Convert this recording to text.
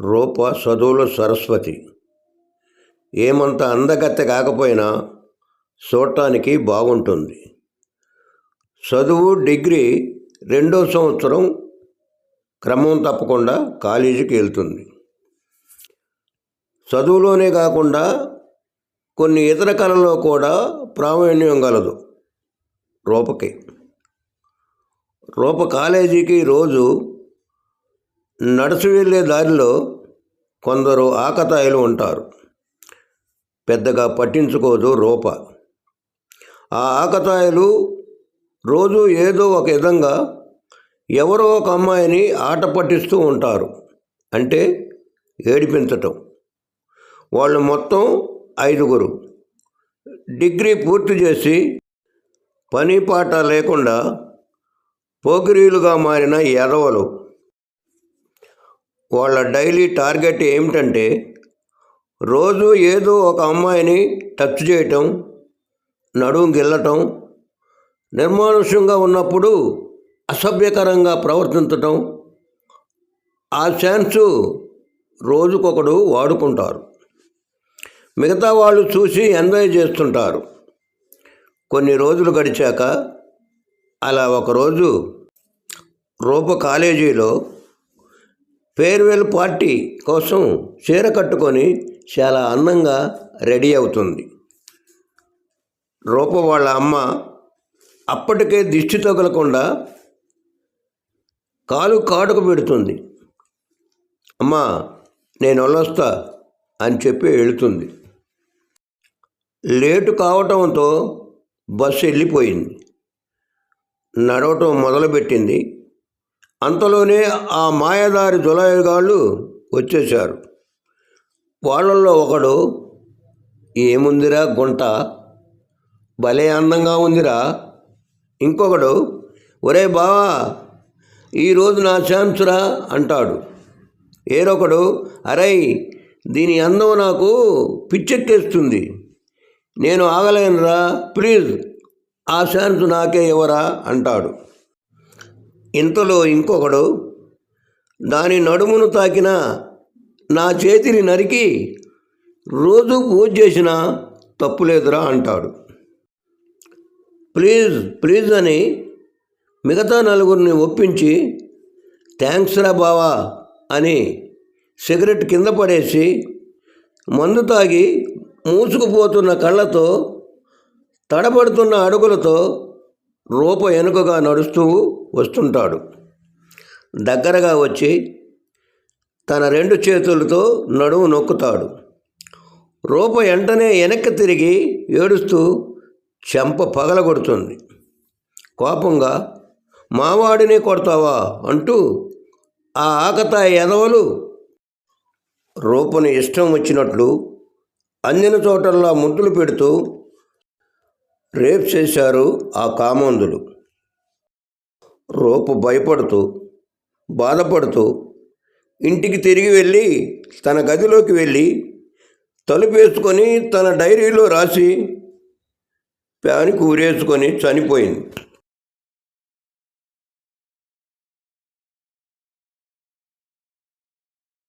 రూప చదువుల సరస్వతి. ఏమంత అందగత్తె కాకపోయినా చూడటానికి బాగుంటుంది. చదువు డిగ్రీ రెండో సంవత్సరం క్రమం తప్పకుండా కాలేజీకి వెళ్తుంది. చదువులోనే కాకుండా కొన్ని ఇతర కళల్లో కూడా ప్రావీణ్యం కలదు రూపకి. రూప కాలేజీకి రోజు నడుచు వెళ్ళే దారిలో కొందరు ఆకతాయిలు ఉంటారు. పెద్దగా పట్టించుకోదు రూప. ఆ ఆకతాయిలు రోజు ఏదో ఒక విధంగా ఎవరో ఒక అమ్మాయిని ఆట పట్టిస్తూ ఉంటారు. అంటే ఏడిపించటం. వాళ్ళు మొత్తం ఐదుగురు. డిగ్రీ పూర్తి చేసి పని పాట లేకుండా పోకిరీలుగా మారిన ఎదవలు వాళ్ళ డైలీ టార్గెట్ ఏమిటంటే రోజు ఏదో ఒక అమ్మాయిని టచ్ చేయటం నడుము గిల్లటం నిర్మానుష్యంగా ఉన్నప్పుడు అసభ్యకరంగా ప్రవర్తించటం ఆ ఛాన్సు రోజుకొకడు వాడుకుంటారు. మిగతా వాళ్ళు చూసి ఎంజాయ్ చేస్తుంటారు. కొన్ని రోజులు గడిచాక అలా ఒకరోజు రూప కాలేజీలో ఫేర్వెల్ పార్టీ కోసం చీర కట్టుకొని చాలా అందంగా రెడీ అవుతుంది. రూప వాళ్ళ అమ్మ అప్పటికే దిష్టి తగలకుండా కాలు కాడుకు పెడుతుంది. అమ్మా నేను వెళ్ళొస్తా అని చెప్పి వెళుతుంది. లేటు కావటంతో బస్సు వెళ్ళిపోయింది. నడవటం మొదలుపెట్టింది. అంతలోనే ఆ మాయదారి జులాయిగాళ్ళు వచ్చేశారు. వాళ్ళల్లో ఒకడు ఏముందిరా గుంట? భలే అందంగా ఉందిరా. ఇంకొకడు ఒరే బావా ఈరోజు నా ఛాన్సురా అంటాడు. ఏరొకడు అరై దీని అందం నాకు పిచ్చెక్కేస్తుంది. నేను ఆగలేనురా ప్లీజ్ ఆ ఛాన్స్ నాకే ఇవ్వరా అంటాడు. ఇంతలో ఇంకొకడు దాని నడుమును తాకిన నా చేతిని నరికి రోజు పూజ చేసినా తప్పులేదురా అంటాడు. ప్లీజ్ ప్లీజ్ అని మిగతా నలుగురిని ఒప్పించి థ్యాంక్స్ రా బావా అని సిగరెట్ కింద పడేసి మందు తాగి మూసుకుపోతున్న కళ్ళతో తడబడుతున్న అడుగులతో రూప వెనుకగా నడుస్తూ వస్తుంటాడు. దగ్గరగా వచ్చి తన రెండు చేతులతో నడుము నొక్కుతాడు. రూప వెంటనే వెనక్కి తిరిగి ఏడుస్తూ చెంప పగలగొడుతుంది. కోపంగా మావాడిని కొడతావా? అంటూ ఆ ఆకతాయి ఎదవలు రూపని ఇష్టం వచ్చినట్లు అందిన చోటల్లా ముద్దులు పెడుతూ రేప్ చేశారు ఆ కామందులు. రోపు భయపడుతూ బాధపడుతూ ఇంటికి తిరిగి వెళ్ళి తన గదిలోకి వెళ్ళి తలుపేసుకొని తన డైరీలో రాసి ప్యానికి ఊరేసుకొని చనిపోయింది.